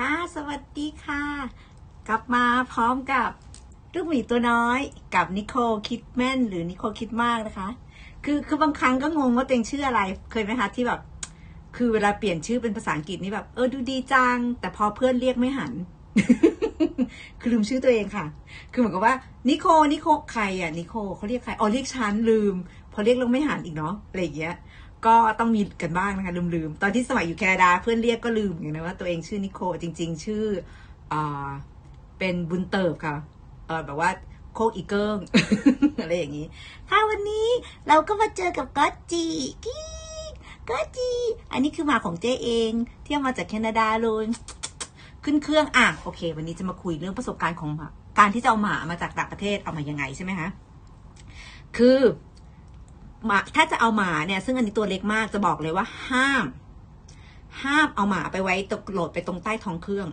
ค่ะ สวัสดีค่ะ กลับมาพร้อมกับลูกหมีตัวน้อยกับนิโคลคิดแม่นหรือนิโคลคิดมากนะคะ คือคือบางครั้งก็งงว่าตัวเองชื่ออะไรเคยไหมคะที่แบบ คือเวลาเปลี่ยนชื่อเป็นภาษาอังกฤษนี่แบบ เออดูดีจัง แต่พอเพื่อนเรียกไม่หัน คือลืมชื่อตัวเองค่ะ คือเหมือนกับว่านิโคนิโคใครอะนิโคเขาเรียกใครอ๋อเรียกฉันลืม พอเรียกล้วไม่หันอีกเนาะอะไรอย่างเงี้ย ก็ต้องมีกันบ้างนะคะ ลืมๆ ตอนที่สมัยอยู่แคนาดาเพื่อนเรียกก็ลืมอย่างนะว่าตัวเองชื่อนิโคจริง ๆ ชื่ออเป็นบุญเติบค่ะเออแบบว่าโคกอีเกิงอะไรอย่างนี้ค่ะวันนี้เราก็มาเจอกับก๊อตจีกี้ก๊อตจี อันนี้คือหมาของเจ๊เองที่เอามาจากแคนาดาเลยขึ้นเครื่องอะโอเค วันนี้จะมาคุยเรื่องประสบการณ์ของการที่จะเอาหมามาจากต่างประเทศเอามายังไงใช่ไหมคะคือ หมาถ้าจะเอาหมาเนี่ย ซึ่งอันนี้ตัวเล็กมากจะบอกเลยว่าห้าม ห้ามเอาหมาไปไว้ตกโหลดไปตรงใต้ท้องเครื่อง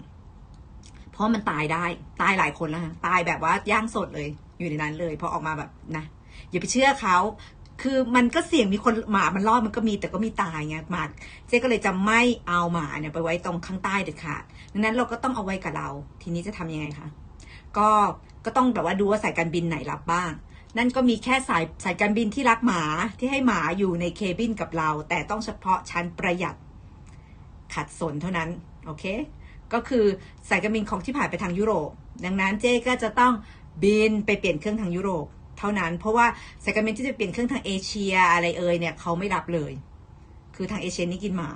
เพราะมันตายได้ตายหลายคนแล้วนะตายแบบว่าย่างสดเลย อยู่ในนั้นเลยพอออกมาแบบนะอย่าไปเชื่อเขาคือมันก็เสี่ยงมีคนหมามันรอดมันก็มีแต่ก็มีตายไงหมาเจ๊ก็เลยจะไม่เอาหมาเนี่ยไปไว้ตรงข้างใต้เด็ดขาดดังนั้นเราก็ต้องเอาไว้กับเรา ทีนี้จะทำยังไงคะก็ก็ต้องแบบว่าดูว่าสายการบินไหนรับบ้าง นั่นก็มีแค่สายสายการบินที่รักหมาที่ให้หมาอยู่ในเคบินกับเรา แต่ต้องเฉพาะชั้นประหยัดขัดสนเท่านั้น โอเค ก็คือสายการบินของที่ผ่านไปทางยุโรป ดังนั้นเจ๊ก็จะต้องบินไปเปลี่ยนเครื่องทางยุโรป เท่านั้นเพราะว่าสายการบินที่จะเปลี่ยนเครื่องทางเอเชียอะไรเอ่ยเนี่ยเขาไม่รับเลย คือทางเอเชียนี่กินหมา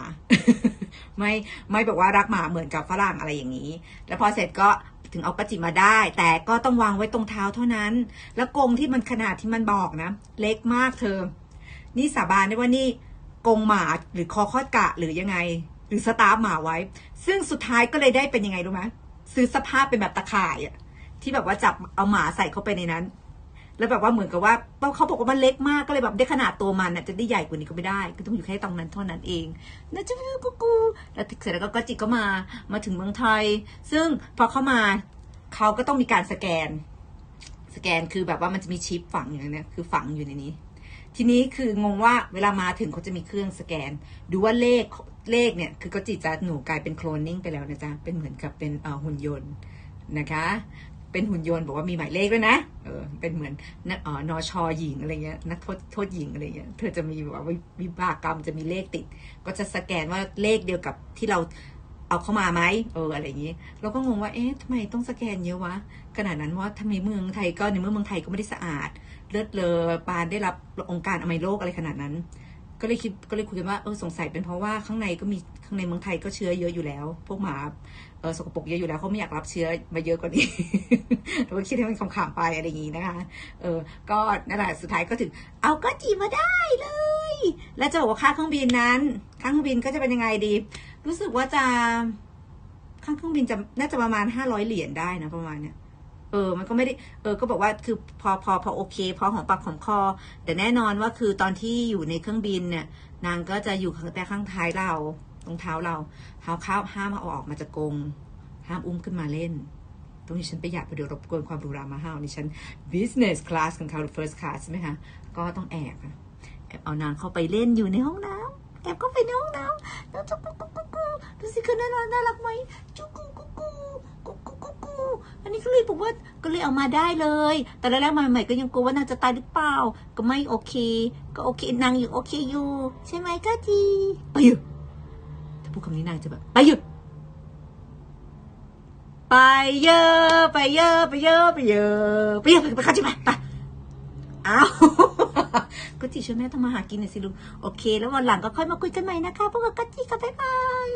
ไม่ไม่แบบว่ารักหมาเหมือนกับฝรั่งอะไรอย่างนี้ แล้วพอเสร็จก็ ถึงเอาประจิมาได้ แต่ก็ต้องวางไว้ตรงเท้าเท่านั้น แล้วกรงที่มันขนาดที่มันบอกนะ เล็กมากเธอ นี่สาบานได้ว่านี่กรงหมาหรือคอคอดกะหรือยังไง หรือสตาร์ฟหมาไว้ ซึ่งสุดท้ายก็เลยได้เป็นยังไงรู้ไหมซื้อสภาพเป็นแบบตะข่ายอะที่แบบว่าจับเอาหมาใส่เข้าไปในนั้น แล้วแบบว่าเหมือนกับว่าเขาบอกว่ามันเล็กมากก็เลยแบบได้ขนาดตัวมันน่ะจะได้ใหญ่กว่านี้ก็ไม่ได้ก็ต้องอยู่แค่ตรงนั้นเท่านั้นเองนะจ๊ะกูกูแล้วเสร็จแล้วก็กจิก็มามาถึงเมืองไทย ซึ่งพอเข้ามาเขาก็ต้องมีการสแกน สแกนคือแบบว่ามันจะมีชิปฝังอยู่ในนี้คือฝังอยู่ในนี้ ทีนี้คืองงว่าเวลามาถึงเขาจะมีเครื่องสแกน ดูว่าเลขเลขเนี่ยคือก็จิจะหนูกลายเป็นโคลนนิ่งไปแล้วนะจ๊ะเป็นเหมือนกับเป็นหุ่นยนต์นะคะ เป็นหุ่นยนต์บอกว่ามีหมายเลขด้วยนะเออเป็นเหมือนนักออนอชอหญิงอะไรเงี้ยนักโทษโทษหญิงอะไรเงี้ยเธอจะมีแบบว่าวิบากกรรมจะมีเลขติด ก็จะสแกนว่าเลขเดียวกับที่เราเอาเข้ามาไหมเอออะไรอย่างนี้ เราก็งงว่าเอ๊ะทำไมต้องสแกนเยอะวะขนาดนั้นว่าทำไมเมืองไทยก็ในเมื่อเมืองไทยก็ไม่ได้สะอาด เลือดเลอปานได้รับองค์การอนามัยโลกอะไรขนาดนั้น ก็เลยคิดก็เลยคุยกันว่าเออสงสัยเป็นเพราะว่าข้างในก็มีข้างในเมืองไทยก็เชื้อเยอะอยู่แล้ว พวกหมาเออสกปรกเยอะอยู่แล้วเขาไม่อยากรับเชื้อมาเยอะกว่านี้เราก็คิดให้มันขำๆไปอะไรอย่างนี้นะคะเออก็นั่นแหละสุดท้ายก็ถึง เอาก็จีมาได้เลย แล้วจะบอกว่าค่าเครื่องบินนั้นค่าเครื่องบินก็จะเป็นยังไงดี รู้สึกว่าจะค่าเครื่องบินจะน่าจะประมาณห้าร้อยเหรียญได้นะประมาณเนี้ย ออ มันก็ไม่ได้ เออ ก็บอกว่า คือพอ พอ พอโอเค พอของปากของคอ แต่แน่นอนว่าคือตอนที่อยู่ในเครื่องบินเนี่ย นางก็จะอยู่ข้างแต่ข้างท้ายเรา ตรงเท้าเรา เท้าเข้าห้ามเอาออกมาจากกรง ห้ามอุ้มขึ้นมาเล่น ตรงนี้ฉันประหยัดไปเดี๋ยวรบกวนความรูรามาห้าวนี่ฉัน business class ของเขาหรือ first class ใช่ไหมคะ ก็ต้องแอบแอบเอานางเข้าไปเล่นอยู่ในห้องน้ำแอบเข้าไปในห้องน้ำแล้วจุกกุกกุกกุกกุกดูสิคือน่ารักน่ารักไหมจุก อันนี้ก็เลยบอกว่าก็เลยเอามาได้เลย แต่แรกๆมาใหม่ๆก็ยังกลัวว่านางจะตายหรือเปล่า ก็ไม่โอเค ก็โอเคนางอยู่โอเคอยู่ใช่ไหมก็จีไปหยุดถ้าพูดคำนี้นางจะแบบไปหยุดไปเยอะไปเยอะไปเยอะไปเยอะไปเยอะไปเข้าใจไหมไปอ้าวก็จีช่วยแม่ทำมาหากินหน่อยสิลูกโอเค แล้ววันหลังก็ค่อยมาคุยกันใหม่นะคะพวกเราก็จีกับบ๊ายบาย